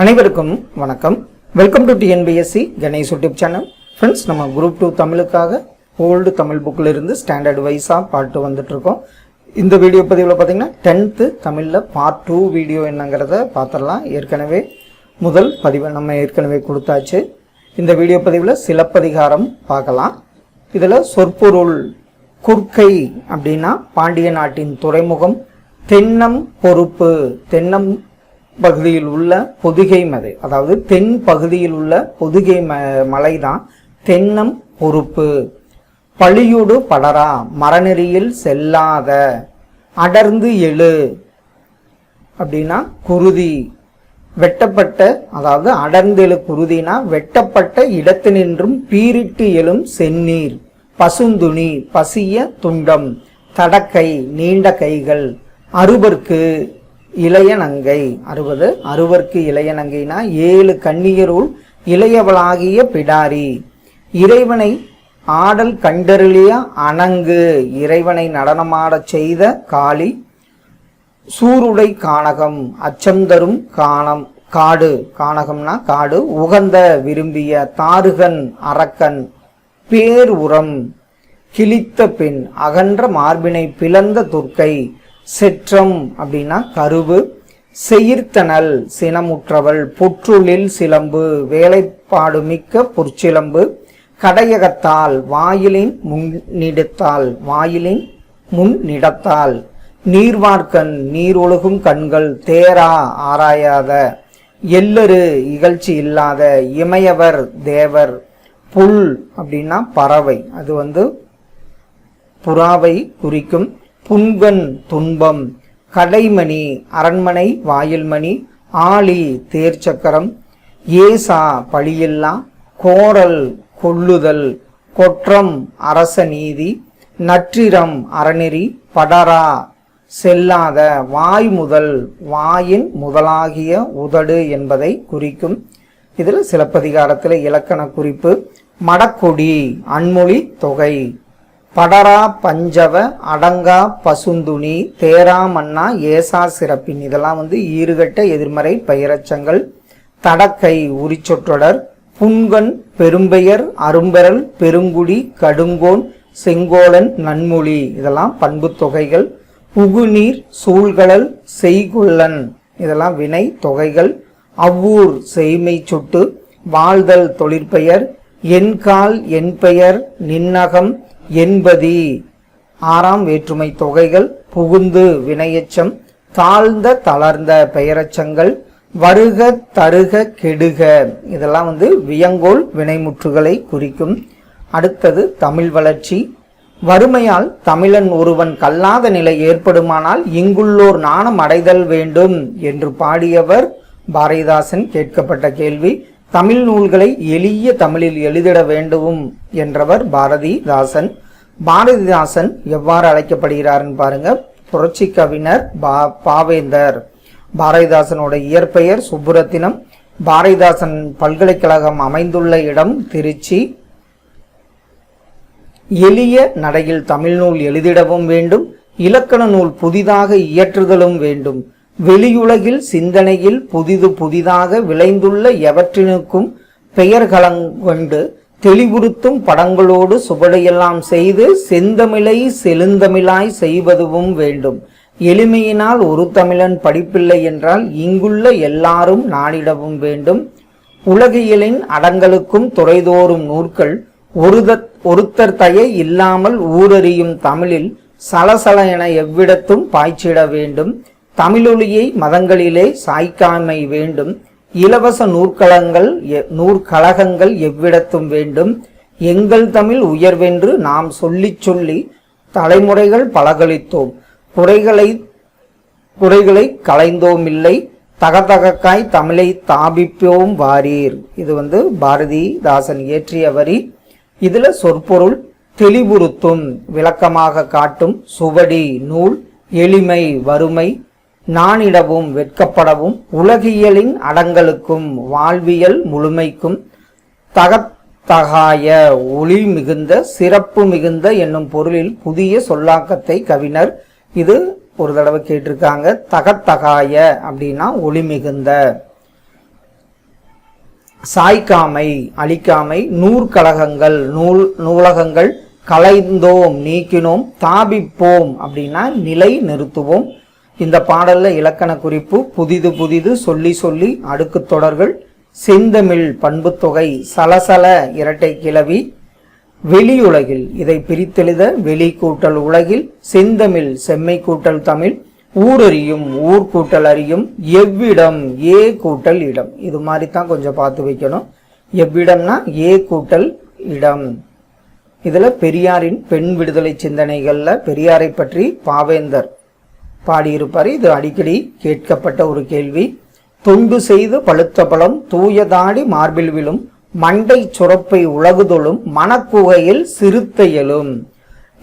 அனைவருக்கும் வணக்கம். Welcome to TNPSC Ganesh YouTube channel friends நம்ம குரூப் டூ தமிழுக்காக ஓல்டு தமிழ் புக்கில் இருந்து ஸ்டாண்டர்ட் வைஸாக பாட்டு வந்துட்டுருக்கோம் இந்த வீடியோ பதிவில் பார்த்தீங்கன்னா டென்த்து தமிழில் பார்ட் டூ வீடியோ என்னங்கிறத பார்த்துடலாம். ஏற்கனவே முதல் பதிவை நம்ம ஏற்கனவே கொடுத்தாச்சு. இந்த வீடியோ பதிவில் சிலப்பதிகாரம் பார்க்கலாம். இதில் சொற்பொருள் குர்க்கை அப்படின்னா பாண்டிய நாட்டின் துறைமுகம் தென்னம் பொறுப்பு தென்னம் பகுதியில் உள்ள பொதிகை மலை அதாவது தென் பகுதியில் உள்ள பொதிகை ம மலை தான் தென்னம் பொறுப்பு. பழியோடு படரா மரநெறியில் செல்லாத அடர்ந்து எழு அப்படின்னா குருதி. வெட்டப்பட்ட அதாவது அடர்ந்தெழு குருதினா வெட்டப்பட்ட இடத்தினின்றும் பீரிட்டு எழும் செந்நீர் பசுந்துணி பசிய துண்டம் தடக்கை நீண்ட கைகள் அறுபர்க்கு. இளைய நங்கை. அறுபது. அறுவர்க்கு இளைய நங்கைனா ஏழு கன்னியருள் இளையவளாகிய பிடாரி. இறைவனை ஆடல் கண்டருளிய அணங்கு. இறைவனை நடனமாடச் செய்த காளி. சூருடை காணகம் அச்சந்தரும் காணம். காடு. காணகம்னா காடு. உகந்த விரும்பிய தாருகன் அரக்கன். பேர் உரம். கிழித்த பெண். அகன்ற மார்பினை பிளந்த துர்க்கை. செற்றம் அப்படின்னா கருவு செயிர்த்தனல் சினமுற்றவள் புற்றுளில் சிலம்பு வேலைப்பாடு மிக்க பொற்சிலம்பு கடையகத்தால் வாயிலின் முன்னிடத்தால் வாயிலின் முன் நிடத்தால் நீர்வார்க்கண் நீரொழுகும் கண்கள் தேரா ஆராயாத எல்லரு இகழ்ச்சி இல்லாத இமையவர் தேவர் புல் அப்படின்னா பறவை அது வந்து புறாவை குறிக்கும் புன்கன் துன்பம் கடைமணி அரண்மனை வாயில்மணி ஆளி தேர்ச்சக்கரம் ஏசா பழியில்லா கோரல் கொள்ளுதல் கொற்றம் அரச நீதி நற்றிரம் அறநெறி படரா செல்லாத வாய் முதல் வாயின் முதலாகிய உதடு என்பதை குறிக்கும். இதில் சிலப்பதிகாரத்தில் இலக்கண குறிப்பு மடக்கொடி அன்மொழி தொகை. படரா பஞ்சவ அடங்கா பசுந்துணி தேரா மன்னா ஏசா சிறப்பின். இதெல்லாம் வந்து ஈறுகட்ட எதிர்மறை பெயரச்சங்கள். தடக்கை உரிச்சொற்றொடர் புன்கண் பெரும்பெயர் அரும்பெறல் பெருங்குடி கடுங்கோன் செங்கோலன் நன்மொழி. இதெல்லாம் பண்பு தொகைகள். உகுநீர் சூழ்கடல் செய்குள்ளன். இதெல்லாம் வினை தொகைகள். அவ்வூர் செய்மை சொட்டு வாழ்தல் தொழிற்பெயர் என்கால் என் பெயர் நின்னகம் என்பதி. ஆறாம் வேற்றுமை தொகைகள் புகுந்து வினையச்சம் தாழ்ந்த தளர்ந்த பெயரச்சங்கள் வருக தருக கெடுக. இதெல்லாம் வந்து வியங்கோல் வினைமுற்றுகளை குறிக்கும். அடுத்தது தமிழ் வளர்ச்சி. வறுமையால் தமிழன் ஒருவன் கல்லாத நிலை ஏற்படுமானால் இங்குள்ளோர் நாணம் அடைதல் வேண்டும் என்று பாடியவர் பாரதிதாசன் கேட்கப்பட்ட கேள்வி. தமிழ் நூல்களை எளிய தமிழில் எழுதிட வேண்டும் என்றவர் பாரதிதாசன். பாரதிதாசன் எவ்வாறு அழைக்கப்படுகிறார்னு பாருங்க. புரட்சி கவிஞர் பா பாவேந்தர். பாரதிதாசனோட இயற்பெயர் சுப்புரத்தினம். பாரதிதாசன் பல்கலைக்கழகம் அமைந்துள்ள இடம் திருச்சி. எளிய நடையில் தமிழ் நூல் எழுதிடவும் வேண்டும். இலக்கண நூல் புதிதாக இயற்றுதலும் வேண்டும். வெளியுலகில் சிந்தனையில் புதிது புதிதாக விளைந்துள்ள எவற்றினுக்கும் பெயர்களங்கொண்டு தெளிவுறுத்தும் படங்களோடு சுவடையெல்லாம் செய்து செந்தமிழை செழுந்தமிழாய் செய்வதுவும் வேண்டும். எளிமையினால் ஒரு தமிழன் படிப்பில்லை என்றால் இங்குள்ள எல்லாரும் நாடிடவும் வேண்டும். உலகியலின் அடங்களுக்கும் துறைதோறும் நூற்கள் ஒருத ஒருத்தர் தயை இல்லாமல் ஊரறியும் தமிழில் சலசல என எவ்விடத்தும் பாய்ச்சிட வேண்டும். தமிழொலியை மதங்களிலே சாய்க்காமை வேண்டும். இலவச நூற்கலங்கள் எ- நூற்கழகங்கள் எவ்விடத்தும் வேண்டும். எங்கள் தமிழ் உயர்வென்று நாம் சொல்லிச் சொல்லி தலைமுறைகள் பலகளித்தோம் குறைகளை குறைகளை களைந்தோமில்லை. தகதகக்காய் தமிழை தாபிப்போம் வாரீர். இது வந்து பாரதிதாசன் இயற்றிய வரி. இதில் சொற்பொருள் தெளிவுறுத்தும் விளக்கமாக காட்டும் சுவடி நூல் எளிமை வறுமை நானிடவும் வெட்கப்படவும் உலகியலின் அடங்கலுக்கும் வாழ்வியல் முழுமைக்கும் தகத்தகாய ஒளி மிகுந்த சிறப்பு மிகுந்த என்னும் பொருளில் புதிய சொல்லாக்கத்தை கவிஞர் இது ஒரு தடவை கேட்டிருக்காங்க. தகத்தகாய அப்படின்னா ஒளி மிகுந்த. சாய்க்காமை அழிக்காமை நூற்கழகங்கள் நூல் நூலகங்கள் கலைந்தோம் நீக்கினோம் தாபிப்போம் அப்படின்னா நிலை நிறுத்துவோம். இந்த பாடல்ல இலக்கண குறிப்பு புதிது புதிது சொல்லி சொல்லி அடுக்கு தொடர்கள் செந்தமிழ் பண்புத்தொகை சலசல இரட்டை கிளவி வெளியுலகில் இதை பிரித்தெழுத வெளி கூட்டல் உலகில் செந்தமிழ் செம்மை கூட்டல் தமிழ் ஊரறியும் ஊர் கூட்டல் அறியும் எவ்விடம் ஏ கூட்டல் இடம். இது மாதிரி தான் கொஞ்சம் பார்த்து வைக்கணும். எவ்விடம்னா ஏ கூட்டல் இடம். இதில் பெரியாரின் பெண் விடுதலை சிந்தனைகளில் பெரியாரை பற்றி பாவேந்தர் பாடியிருப்பார். இது அடிக்கடி கேட்கப்பட்ட ஒரு கேள்வி. துண்டு செய்து பழுத்த பழம் தூயதாடி மார்பில் விழும் மண்டை சுரப்பை உலகுதொழும் மனக்குகையில் சிறுத்தையலும்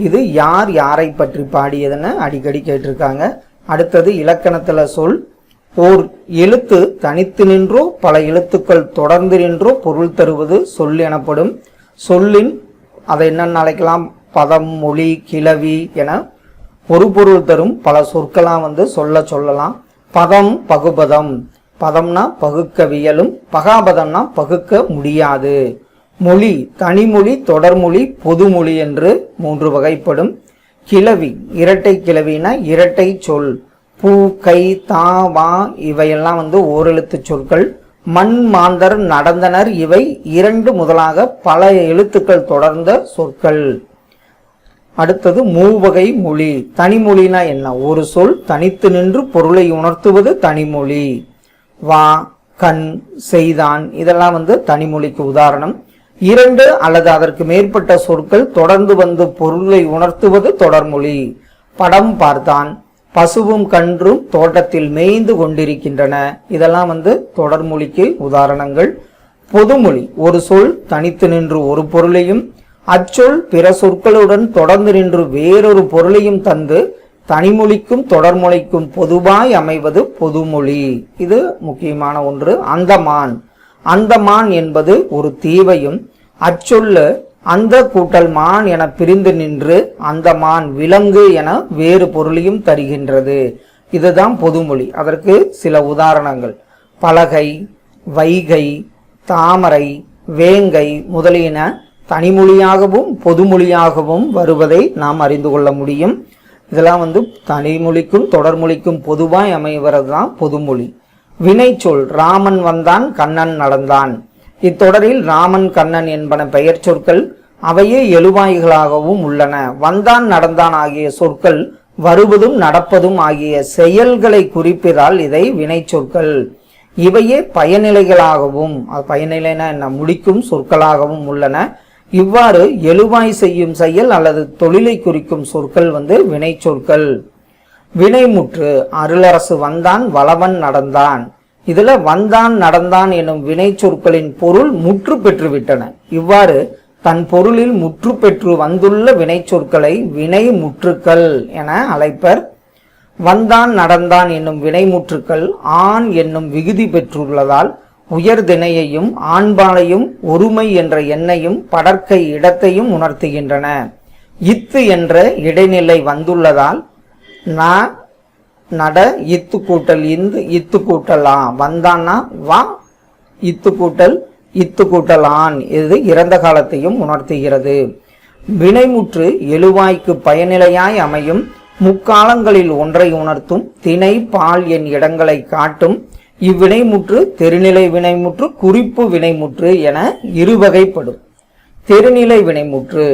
இது யார் யாரை பற்றி பாடியதுன்னு அடிக்கடி கேட்டிருக்காங்க. அடுத்தது இலக்கணத்துல சொல் ஓர் எழுத்து தனித்து நின்றோ பல எழுத்துக்கள் தொடர்ந்து நின்றோ பொருள் தருவது சொல் எனப்படும். சொல்லின் அதை என்னென்னு அழைக்கலாம் பதம் மொழி கிளவி என ஒரு பொருள் தரும் பல சொற்களாம் வந்து சொல்ல சொல்லலாம். பதம் பகுபதம். பதம்னா பகுக்கவியலும் பகாபதம்னா பகுக்க முடியாது. மொழி தனிமொழி தொடர்மொழி பொதுமொழி என்று மூன்று வகைப்படும். கிளவி இரட்டை கிளவினா இரட்டை சொல். பூ கை தா வா இவையெல்லாம் வந்து ஓரெழுத்து சொற்கள். மண் மாந்தர் நடந்தனர் இவை இரண்டு முதலாக பல எழுத்துக்கள் தொடர்ந்த சொற்கள். அடுத்தது மூவகை மொழி. தனிமொழினா என்ன? ஒரு சொல் தனித்து நின்று பொருளை உணர்த்துவது தனிமொழி. வா கண் செய்தான் இதெல்லாம் வந்து தனிமொழிக்கு உதாரணம். இரண்டு அல்லது அதற்கு மேற்பட்ட சொற்கள் தொடர்ந்து வந்து பொருளை உணர்த்துவது தொடர்மொழி. படம் பார்த்தான். பசுவும் கன்றும் தோட்டத்தில் மேய்ந்து கொண்டிருக்கின்றன. இதெல்லாம் வந்து தொடர்மொழிக்கு உதாரணங்கள். பொதுமொழி. ஒரு சொல் தனித்து நின்று ஒரு பொருளையும் அச்சொல் பிற சொற்களுடன் தொடர்ந்து நின்று வேறொரு பொருளையும் தந்து தனிமொழிக்கும் தொடர்மொழிக்கும் பொதுவாய் அமைவது பொதுமொழி. இது முக்கியமான ஒன்று. அந்தமான். அந்தமான் என்பது ஒரு தீவையும் அச்சொல்லு அந்த கூட்டல் மான் என பிரிந்து நின்று அந்தமான் விலங்கு என வேறு பொருளையும் தருகின்றது. இதுதான் பொதுமொழி. அதற்கு சில உதாரணங்கள். பலகை வைகை தாமரை வேங்கை முதலியன தனிமொழியாகவும் பொதுமொழியாகவும் வருவதை நாம் அறிந்து கொள்ள முடியும். இதெல்லாம் வந்து தனிமொழிக்கும் தொடர்மொழிக்கும் பொதுவாய் அமைவது தான் பொதுமொழி வினைச்சொல் ராமன் வந்தான் கண்ணன் நடந்தான். இத்தொடரில் ராமன் கண்ணன் என்பன பெயர் சொற்கள் அவையே எழுவாய்களாகவும் உள்ளன. வந்தான் நடந்தான் ஆகிய சொற்கள் வருவதும் நடப்பதும் ஆகிய செயல்களை குறிப்பிடால் இதை வினைச்சொற்கள் இவையே பயனிலைகளாகவும் அது பயனிலைனா என்ன? முடிக்கும் சொற்களாகவும் உள்ளன. இவ்வாறு எழுவாய் செய்யும் செயல் அல்லது தொழிலை குறிக்கும் சொற்கள் வந்து வினை சொற்கள். வினைமுற்று அருளரசு வந்தான் வளவன் நடந்தான். இதுல வந்தான் நடந்தான் எனும் வினை சொற்களின் பொருள் முற்று பெற்றுவிட்டன. இவ்வாறு தன் பொருளில் முற்று பெற்று வந்துள்ள வினை சொற்களை வினை முற்றுக்கள் என அழைப்பர். வந்தான் நடந்தான் என்னும் வினைமுற்றுக்கள் ஆண் என்னும் விகுதி பெற்றுள்ளதால் உயர்திணையையும் ஆண்பாலையும் ஒருமை என்ற எண்ணையும் படற்கை இடத்தையும் உணர்த்துகின்றன. இத்து என்ற இடைநிலை வந்துள்ளதால் ந நட இத்து கூட்டல் இந்து இத்து கூட்டல் ஆ. வந்தான்னா வா இத்து கூட்டல் இத்து கூட்டல் ஆண் இது இறந்த காலத்தையும் உணர்த்துகிறது. வினைமுற்று எழுவாய்க்கு பயனிலையாய் அமையும் முக்காலங்களில் ஒன்றை உணர்த்தும் திணை பால் என் இடங்களை காட்டும் இவ்வினைமுற்று தெருநிலை வினைமுற்று குறிப்பு வினைமுற்று என இருவகைப்படும். தெருநிலை வினைமுற்று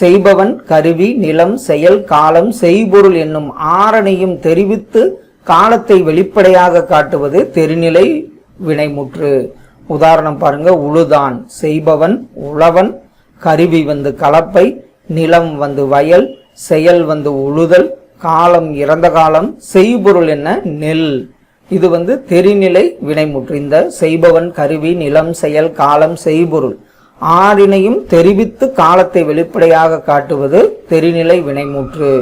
செய்பவன் கருவி நிலம் செயல் காலம் செய்பொருள் என்னும் ஆறனையும் தெரிவித்து காலத்தை வெளிப்படையாக காட்டுவது தெருநிலை வினைமுற்று. உதாரணம் பாருங்க உழுதான் செய்பவன் உழவன் கருவி வந்து கலப்பை நிலம் வந்து வயல் செயல் வந்து உழுதல் காலம் இறந்த காலம் செய்பொருள் என்ன நெல். இது வந்து தெரிநிலை வினைமுற்று. இந்த செய்பவன் கருவி நிலம் செயல் காலம் செய்பொருள் ஆறினையும் தெரிவித்து காலத்தை வெளிப்படையாக காட்டுவது தெரிநிலை வினைமுற்று.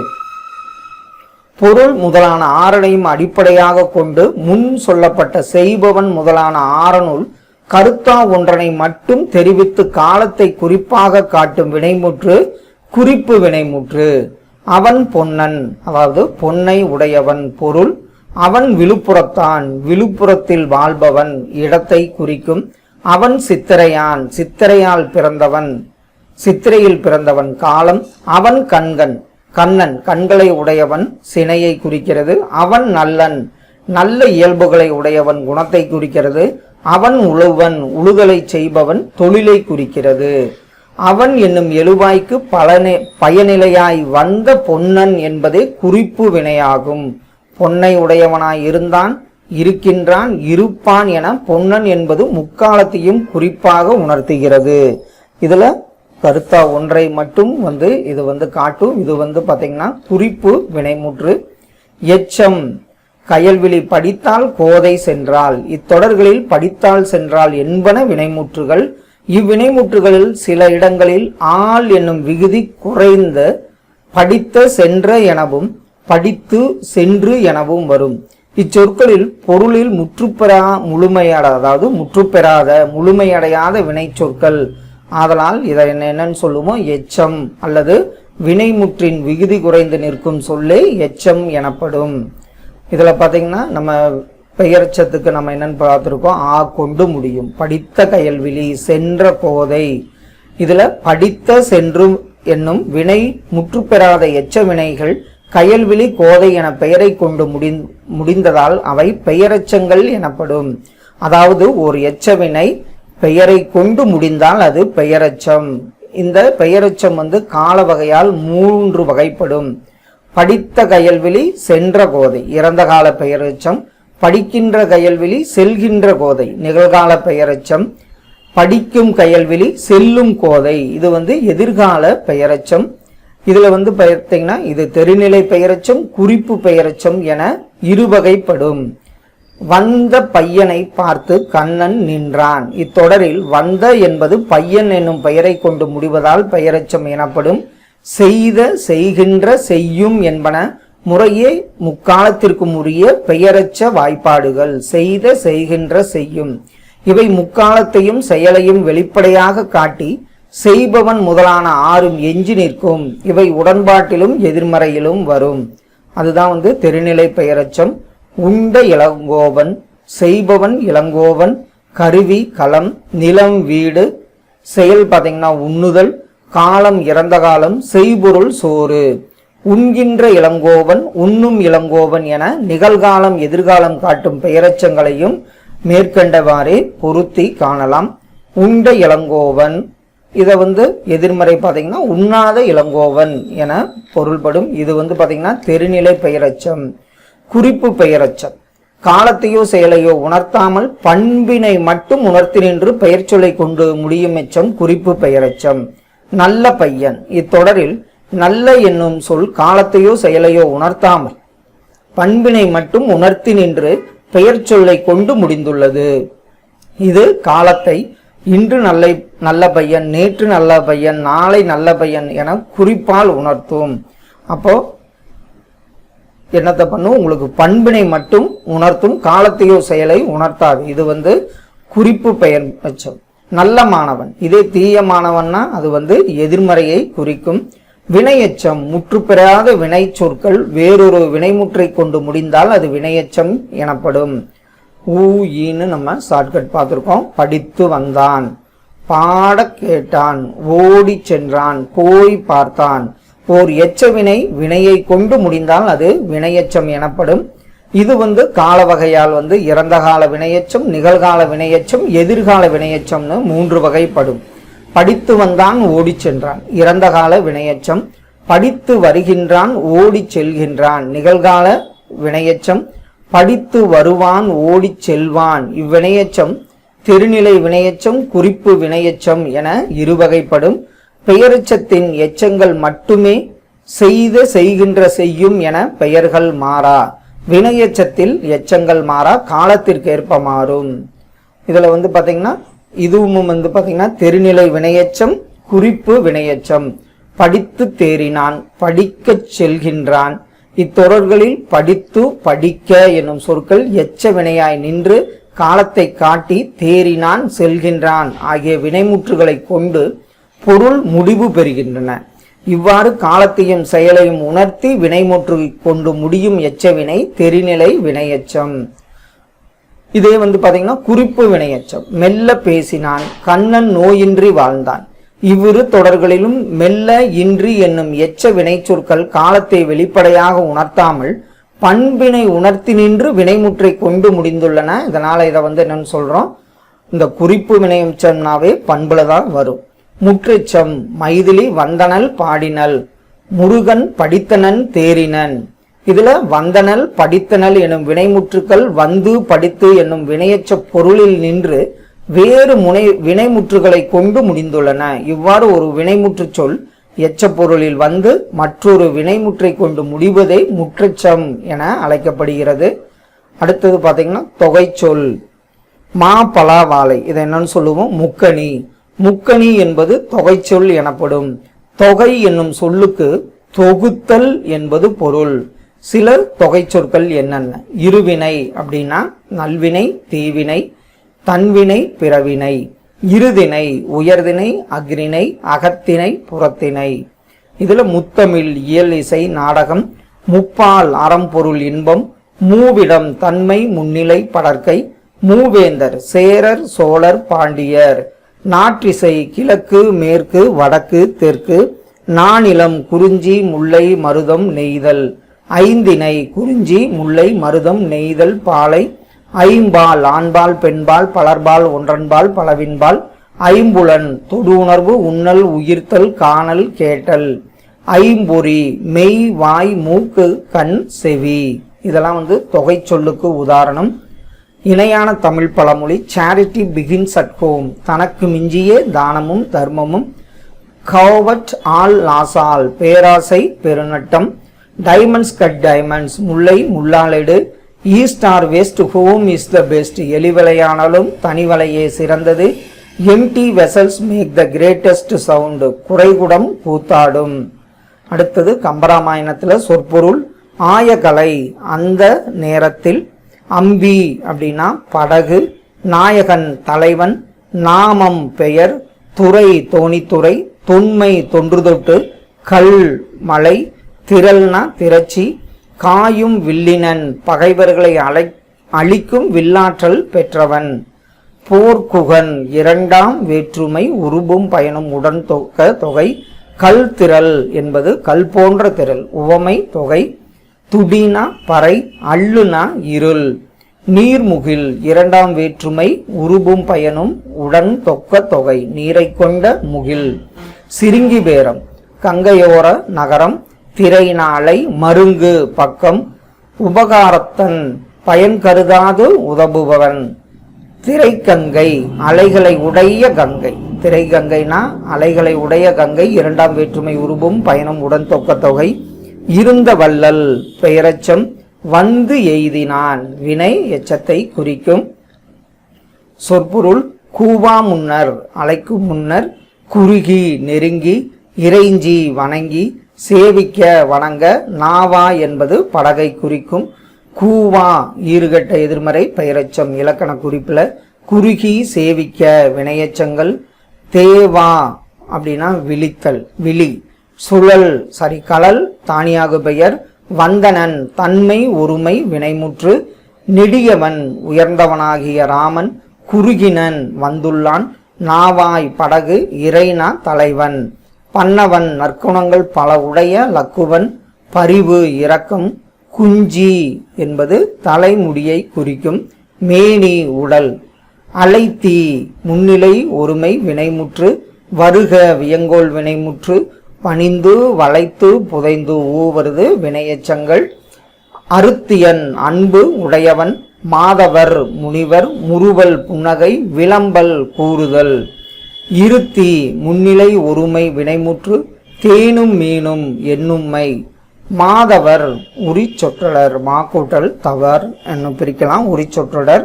பொருள் முதலான ஆறனையும் அடிப்படையாக கொண்டு முன் சொல்லப்பட்ட செய்பவன் முதலான ஆறனுள் கருத்தா ஒன்றனை மட்டும் தெரிவித்து காலத்தை குறிப்பாக காட்டும் வினைமுற்று குறிப்பு வினைமுற்று. அவன் பொன்னன் அதாவது பொன்னை உடையவன் பொருள் அவன் விழுப்புறத்தான் விழுப்புரத்தில் வாழ்பவன் இடத்தை குறிக்கும். அவன் சித்திரையான். சித்திரையால் பிறந்தவன். சித்திரையில் பிறந்தவன் காலம். அவன் கண்கன் கண்ணன் கண்களை உடையவன் சினையை குறிக்கிறது. அவன் நல்லன். நல்ல இயல்புகளை உடையவன் குணத்தை குறிக்கிறது. அவன் உழுவன். உழுதலை செய்பவன் தொழிலை குறிக்கிறது. அவன் என்னும் எழுவாய்க்கு பலனே பயனிலையாய் வந்த பொன்னன் என்பதே குறிப்பு வினையாகும். பொன்னை உடையவனாய் இருந்தான் இருக்கின்றான் இருப்பான் என பொன்னன் என்பது முக்காலத்தையும் குறிப்பாக உணர்த்துகிறது. இதுல கருத்தா ஒன்றை மட்டும் வந்து இது வந்து காட்டும். இது வந்து பாத்தீங்கன்னா குறிப்பு வினைமுற்று. எச்சம் கயல்விழி படித்தால் கோதை சென்றால். இத்தொடர்களில் படித்தால் சென்றால் என்பன வினைமுற்றுகள். இவ்வினைமுற்றுகளில் சில இடங்களில் ஆள் என்னும் விகுதி குறைந்த படித்த சென்ற எனவும் படித்து சென்று எனவும் வரும். இச்சொற்களில் பொருளில் முற்றுப்பெறா முழுமையட அதாவது முற்றுப்பெறாத முழுமையடையாத வினைச்சொற்கள். ஆதலால் இதை என்ன என்னன்னு சொல்லுமோ எச்சம் அல்லது வினைமுற்றின் விகுதி குறைந்து நிற்கும் சொல்லே எச்சம் எனப்படும். இதில் பார்த்தீங்கன்னா நம்ம பெயர்ச்சத்துக்கு நம்ம என்னன்னு பார்த்துருக்கோம் ஆ கொண்டு முடியும். படித்த கயல்விழி சென்ற கோதை இதில் படித்த சென்று என்னும் வினை முற்றுப்பெறாத எச்ச வினைகள் கயல்விழி கோதை என பெயரை கொண்டு முடிந் முடிந்ததால் அவை பெயரெச்சங்கள் எனப்படும். அதாவது ஒரு எச்சவினை பெயரை கொண்டு முடிந்தால் அது பெயரெச்சம். இந்த பெயரெச்சம் வந்து கால வகையால் மூன்று வகைப்படும். படித்த கயல்விழி சென்ற கோதை இறந்த கால பெயரெச்சம். படிக்கின்ற கயல்விழி செல்கின்ற கோதை நிகழ்கால பெயரெச்சம். படிக்கும் கயல்விழி செல்லும் கோதை இது வந்து எதிர்கால பெயரெச்சம். இதில் வந்து பார்த்தீங்கன்னா இது தெருநிலை பெயரச்சம் குறிப்பு பெயரச்சம் என இருவகைப்படும். வந்த பையனை பார்த்து கண்ணன் நின்றான். இத்தொடரில் வந்த என்பது பையன் என்னும் பெயரை கொண்டு முடிவதால் பெயரச்சம் எனப்படும். செய்த செய்கின்ற செய்யும் என்பன முறையே முக்காலத்திற்கும் உரிய பெயரச்ச வாய்ப்பாடுகள். செய்த செய்கின்ற செய்யும். இவை முக்காலத்தையும் செயலையும் வெளிப்படையாக காட்டி செய்பவன் முதலான ஆறும் எஞ்சி நிற்கும். இவை உடன்பாட்டிலும் எதிர்மறையிலும் வரும். அதுதான் வந்து தெருநிலை பெயரச்சம். உண்ட இளங்கோவன் செய்பவன் இளங்கோவன் கருவி களம் நிலம் வீடு செயல் பார்த்தீங்கன்னா உண்ணுதல் காலம் இறந்த காலம் செய்பொருள் சோறு. உண்கின்ற இளங்கோவன் உண்ணும் இளங்கோவன் என நிகழ்காலம் எதிர்காலம் காட்டும் பெயரச்சங்களையும் மேற்கண்டவாறே பொருத்தி காணலாம். உண்ட இளங்கோவன் இதை வந்து எதிர்மறை பார்த்தீங்கன்னா உண்ணாத இளங்கோவன் என பொருள்படும். இது வந்து பார்த்தீங்கன்னா தெருநிலை பெயரச்சம் குறிப்பு பெயரச்சம். காலத்தையோ செயலையோ உணர்த்தாமல் பண்பினை மட்டும் உணர்த்தி நின்று பெயர் சொல்லை கொண்டு முடியும் எச்சம் குறிப்பு பெயரச்சம். நல்ல பையன். இத்தொடரில் நல்ல என்னும் சொல் காலத்தையோ செயலையோ உணர்த்தாமல் பண்பினை மட்டும் உணர்த்தி நின்று பெயர் சொல்லை கொண்டு முடிந்துள்ளது. இது காலத்தை இன்று நல்ல நல்ல பையன் நேற்று நல்ல பையன் நாளை நல்ல பையன் என குறிப்பால் உணர்த்தும். அப்போ என்னத்தை பண்ணும்? உங்களுக்கு பண்பினை மட்டும் உணர்த்தும் காலத்தையோ செயலை உணர்த்தாது. இது வந்து குறிப்பு பெயர் பட்சம் நல்ல மாணவன். இதே தீய மாணவன்னா அது வந்து எதிர்மறையை குறிக்கும். வினையச்சம் முற்றுப்பெறாத வினை சொற்கள் வேறொரு வினைமுற்றை கொண்டு முடிந்தால் அது வினையச்சம் எனப்படும். ஊ ஈன்னு நம்ம ஷார்ட்கட் பார்த்துருக்கோம். படித்து வந்தான். பாட கேட்டான். ஓடி சென்றான். போய் பார்த்தான். ஓர் எச்ச வினை வினையை கொண்டு முடிந்தால் அது வினையச்சம் எனப்படும். இது வந்து கால வகையால் வந்து இறந்த கால வினையச்சம் நிகழ்கால வினையச்சம் எதிர்கால வினையச்சம்னு மூன்று வகைப்படும். படித்து வந்தான் ஓடி சென்றான். இறந்த கால வினையச்சம். படித்து வருகின்றான் ஓடி செல்கின்றான். நிகழ்கால வினையச்சம். படித்து வருவான் ஓடி செல்வான். இவ்வினையச்சம் திருநிலை வினையச்சம் குறிப்பு வினையச்சம் என இருவகைப்படும். பெயரெச்சத்தின் எச்சங்கள் மட்டுமே செய்த செய்கின்ற செய்யும் என பெயர்கள் மாறா. வினையச்சத்தில் எச்சங்கள் மாறா காலத்திற்கேற்ப மாறும். இதில் வந்து பார்த்தீங்கன்னா இதுவும் வந்து பார்த்தீங்கன்னா தெருநிலை வினையச்சம் குறிப்பு வினையச்சம் படித்து தேறினான் படிக்கச் செல்கின்றான். இத்தொடர்களில் படித்து படிக்க என்னும் சொற்கள் எச்ச வினையாய் நின்று காலத்தை காட்டி தேறினான் செல்கின்றான். ஆகிய வினைமுற்றுகளை கொண்டு பொருள் முடிவு பெறுகின்றன. இவ்வாறு காலத்தையும் செயலையும் உணர்த்தி வினைமுற்று கொண்டு முடியும் எச்சவினை தெரிநிலை வினையச்சம். இதே வந்து பார்த்தீங்கன்னா குறிப்பு வினையச்சம். மெல்ல பேசினான் கண்ணன் நோயின்றி வாழ்ந்தான். இவ்விரு தொடர்களிலும் மெல்ல இன்றி என்னும் எச்ச வினைச்சொற்கள் காலத்தை வெளிப்படையாக உணர்த்தாமல் பண்பினை உணர்த்தி நின்று வினைமுற்றை கொண்டு முடிந்துள்ளன. இதனால் இதை வந்து என்னன்னு சொல்கிறோம் இந்த குறிப்பு வினையச்சம்னாவே பண்புல தான் வரும். முற்றெச்சம் மைதிலி வந்தனல் பாடினல் முருகன் படித்தனன் தேறினன். இதுல வந்தனல் படித்தனல் எனும் வினைமுற்றுக்கள் வந்து படித்து என்னும் வினையச்ச பொருளில் நின்று வேறு முனை வினைமுற்றுகளை கொண்டு முடிந்துள்ளன. இவ்வாறு ஒரு வினைமுற்று சொல் எச்சப்பொருளில் வந்து மற்றொரு வினைமுற்றை கொண்டு முடிவதே முற்றச்சம் என அழைக்கப்படுகிறது. அடுத்தது பாத்தீங்கன்னா தொகைச்சொல் மா பலா வாழை. இதை என்னன்னு சொல்லுவோம்? முக்கணி முக்கணி என்பது தொகைச்சொல் எனப்படும். தொகை என்னும் சொல்லுக்கு தொகுத்தல் என்பது பொருள். சில தொகை சொற்கள் என்னென்ன? இருவினை அப்படின்னா நல்வினை தீவினை தன்வினை பிறவினை இருதினை உயர்தினை அக்ரிணை அகத்தினை புறத்தினை. இதுல முத்தமிழ் இயல் இசை நாடகம் முப்பால் அறம்பொருள் இன்பம் மூவிடம் தன்மை முன்னிலை படற்கை மூவேந்தர் சேரர் சோழர் பாண்டியர். நாற்றிசை கிழக்கு மேற்கு வடக்கு தெற்கு நானிலம் குறிஞ்சி முல்லை மருதம் நெய்தல். ஐந்தினை குறிஞ்சி முல்லை மருதம் நெய்தல் பாலை ஐம்பால் ஆண்பால் பெண்பால் பலர்பால் ஒன்றன்பால் பலவின்பால் ஐம்புலன் தொடு உணர்வு உண்ணல் உயிர்த்தல் காணல் கேட்டல். ஐம்பொறி மெய் வாய் மூக்கு கண் செவி. இதெல்லாம் வந்து தொகை சொல்லுக்கு உதாரணம். இணையான தமிழ் பழமொழி சேரிட்டி பிகின்ஸ் அட் ஹோம் தனக்கு மிஞ்சியே தானமும் தர்மமும். கவட் ஆல் லாசால் பேராசை பெருநட்டம். டைமண்ட்ஸ் கட் டைமண்ட்ஸ் முல்லை முள்ளாலெடு. East or west home is the best எலிவலையானாலும் தனிவலையே சிறந்தது. Empty vessels make the greatest sound குறைகுடம் கூத்தாடும் அடுத்தது கம்பராமாயணத்தில் சொற்பொருள் ஆயகலை. அந்த நேரத்தில் அம்பி அப்படின்னா படகு நாயகன் தலைவன் நாமம் பெயர் துறை தோணித்துறை தொன்மை தொன்று தொட்டு கல் மலை திரள்னா திரச்சி காயும் வில்லினன் பகைவர்களை அழை அழிக்கும் வில்லாற்றல் பெற்றவன். போர்க்குகன் இரண்டாம் வேற்றுமை உருபும் பயனும் உடன் தொக்க தொகை கல் திரள் என்பது கல் போன்ற திரள். உவமை தொகை துடினா பறை அள்ளுனா இருள். நீர்முகில் இரண்டாம் வேற்றுமை உருபும் பயனும் உடன் தொக்க தொகை நீரை கொண்ட முகில். சிறுங்கி பேரம் கங்கையோர நகரம் திரைநாளை மருங்கு பக்கம் உபகாரத்தன் பயன் கருதாது உதவுபவன். திரைக்கங்கை அலைகளை உடைய கங்கை. திரைக்கங்கைனா அலைகளை உடைய கங்கை இரண்டாம் வேற்றுமை உருவும் பயணம் உடன் தொக்க தொகை. இருந்த வள்ளல் பெயரச்சம் வந்து எய்தினான் வினை எச்சத்தை குறிக்கும். சொற்பொருள் கூவா முன்னர் அழைக்கும் முன்னர் குறுகி நெருங்கி இறைஞ்சி வணங்கி சேவிக்க வணங்க நாவா என்பது படகை குறிக்கும் கூவா ஈறுகட்ட எதிர்மறை பெயரச்சம் இலக்கண குறிப்பில் குறுகி சேவிக்க வினையச்சங்கள் தேவா அப்படின்னா விழித்தல் விழி சுழல் சரி கலல் தானியாக பெயர் வந்தனன் தன்மை ஒருமை வினைமுற்று நெடியவன் உயர்ந்தவனாகிய ராமன் குறுகினன் வந்துள்ளான் நாவாய் படகு இறைனா தலைவன். பன்னவன் நற்குணங்கள் பல உடைய லக்குவன் பரிவு இரக்கம் குஞ்சி என்பது தலைமுடியை குறிக்கும் மேனி உடல். அலைத்தீ முன்னிலை ஒருமை வினைமுற்று வருக வியங்கோல் வினைமுற்று பணிந்து வளைத்து புதைந்து ஊவருது வினையச்சங்கள் அருத்தியன் அன்பு உடையவன் மாதவர் முனிவர் முறுவல் புன்னகை விளம்பல் கூறுதல். இருத்தி முன்னிலை ஒருமை வினைமுற்று தேனும் மீனும் என்னும்மை. மாதவர் உரிச்சொற்றலர் மாக்கூட்டல் தவர் என்னும் பிரிக்கலாம். உரிச்சொற்றலர்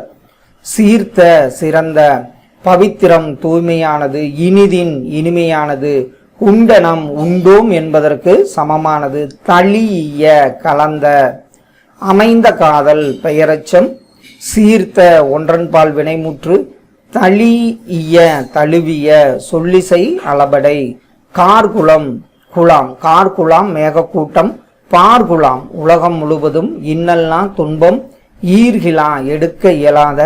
சீர்த்த சிறந்த பவித்திரம் தூய்மையானது இனிதின் இனிமையானது உண்டனம் உண்டோம் என்பதற்கு சமமானது. தளிய கலந்த அமைந்த காதல் பெயரச்சம் சீர்த்த ஒன்றன்பால் வினைமுற்று தளிய தழுவிய சொல்லிசை அளபடை. கார்குளம் குலாம் கார்குலாம் மேகக்கூட்டம் பார்குலாம் உலகம் முழுவதும் இன்னல்லாம் துன்பம் ஈர்கிலா எடுக்க இயலாத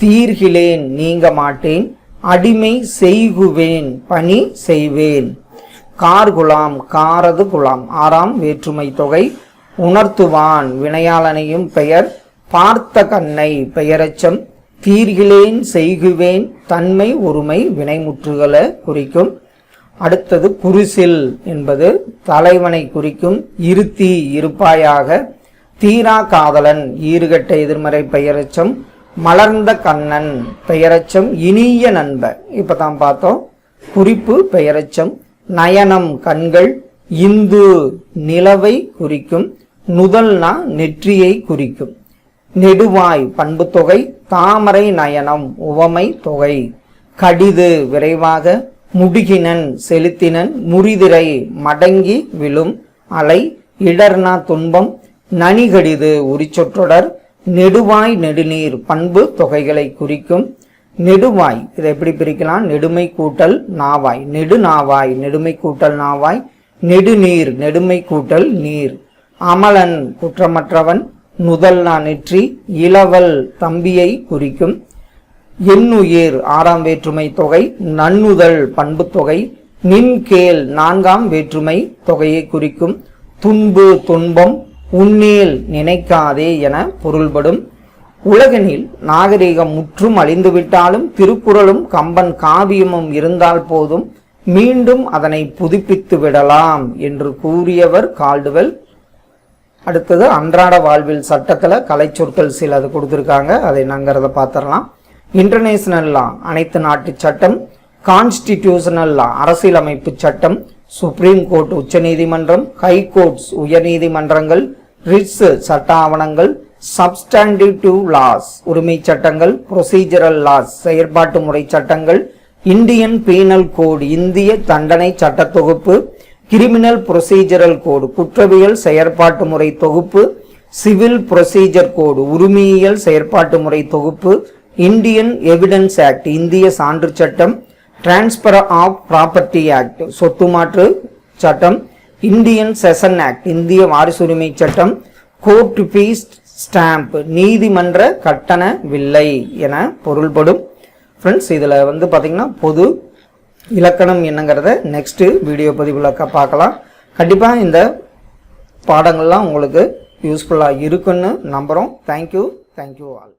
தீர்கிலேன் நீங்க மாட்டேன் அடிமை செய்குவேன் பணி செய்வேன். கார்குலாம் காரது குலாம் ஆறாம் வேற்றுமை தொகை உணர்த்துவான் வினையாளனையும் பெயர் பார்த்த கண்ணை பெயரச்சம் தீர்கிலேன் செய்குவேன் தன்மை ஒருமை வினைமுற்றுகளை குறிக்கும். அடுத்தது குருசில் என்பது தலைவனை குறிக்கும். இருத்தி இருப்பாயாக. தீரா காதலன் ஈறுகட்ட எதிர்மறை பெயரச்சம். மலர்ந்த கண்ணன் பெயரச்சம். இனிய நண்ப இப்போ தான் பார்த்தோம். குறிப்பு பெயரச்சம். நயனம் கண்கள். இந்து நிலவை குறிக்கும். நுதல்னா நெற்றியை குறிக்கும். நெடுவாய் பண்பு தொகை தாமரை நயனம் உவமை தொகை. கடிது விரைவாக முடுகினன் செலுத்தினன் முறிதிரை மடங்கி விழும் அலை இடர்னா துன்பம் நனிகடிது உரிச்சொற்றொடர் நெடுவாய் நெடுநீர் பண்பு தொகைகளை குறிக்கும். நெடுவாய் இதை எப்படி பிரிக்கலாம்? நெடுமை கூட்டல் நாவாய். நெடு நாவாய் நெடுமை கூட்டல் நாவாய். நெடுநீர் நெடுமை கூட்டல் நீர். அமலன் குற்றமற்றவன் நுதல்னா நெற்றி இளவல் தம்பியை குறிக்கும். எண்ணுயிர் ஆறாம் வேற்றுமை தொகை நன்னுதல் பண்பு தொகை நின்கேல் நான்காம் வேற்றுமை தொகையை குறிக்கும். துன்பு துன்பம் உன்னேல் நினைக்காதே என பொருள்படும். உலகனில் நாகரிகம் முற்றும் அழிந்துவிட்டாலும் திருக்குறளும் கம்பன் காவியமும் இருந்தால் போதும் மீண்டும் அதனை புதுப்பித்து விடலாம் என்று கூறியவர் கால்டுவெல் அடுத்தது அன்றாட வாழ்வில் சட்டத்தில் கலைச்சொற்கள் சில அது கொடுத்துருக்காங்க. அதை என்னங்கிறத பார்த்துடலாம் இன்டர்நேஷனல் லா அனைத்து நாட்டு சட்டம். கான்ஸ்டிடியூஷனல் லா அரசியலமைப்பு சட்டம். சுப்ரீம் கோர்ட் உச்சநீதிமன்றம். ஹை கோர்ட்ஸ் உயர்நீதிமன்றங்கள். ரிட்ஸ் சட்ட ஆவணங்கள். சப்ஸ்டாண்டிவ் லாஸ் உரிமை சட்டங்கள். ப்ரொசீஜரல் லாஸ் செயற்பாட்டு முறை சட்டங்கள். இந்தியன் பீனல் கோட் இந்திய தண்டனை சட்ட தொகுப்பு. கிரிமினல் ப்ரொசீஜரல் கோடு குற்றவியல் செயற்பாட்டு முறை தொகுப்பு சிவில் ப்ரொசீஜர் கோடு உரிமையியல் செயற்பாட்டு முறை தொகுப்பு இந்தியன் எவிடன்ஸ் ஆக்ட் இந்திய சான்று சட்டம் டிரான்ஸ்பர் ஆஃப் ப்ராப்பர்ட்டி ஆக்ட் சொத்து மாற்று சட்டம் இந்தியன் செஷன் ஆக்ட் இந்திய வாரிசுரிமை சட்டம் கோர்ட் ஃபீஸ் ஸ்டாம்ப் நீதிமன்ற கட்டண வில்லை என பொருள்படும். ஃப்ரெண்ட்ஸ் இதில் வந்து பார்த்திங்கன்னா பொது இலக்கணம் என்னங்கிறத நெக்ஸ்ட்டு வீடியோ பதிவில் பார்க்கலாம். கண்டிப்பாக இந்த பாடங்கள்லாம் உங்களுக்கு யூஸ்ஃபுல்லாக இருக்குன்னு நம்புகிறோம் தேங்க்யூ தேங்க்யூ ஆல்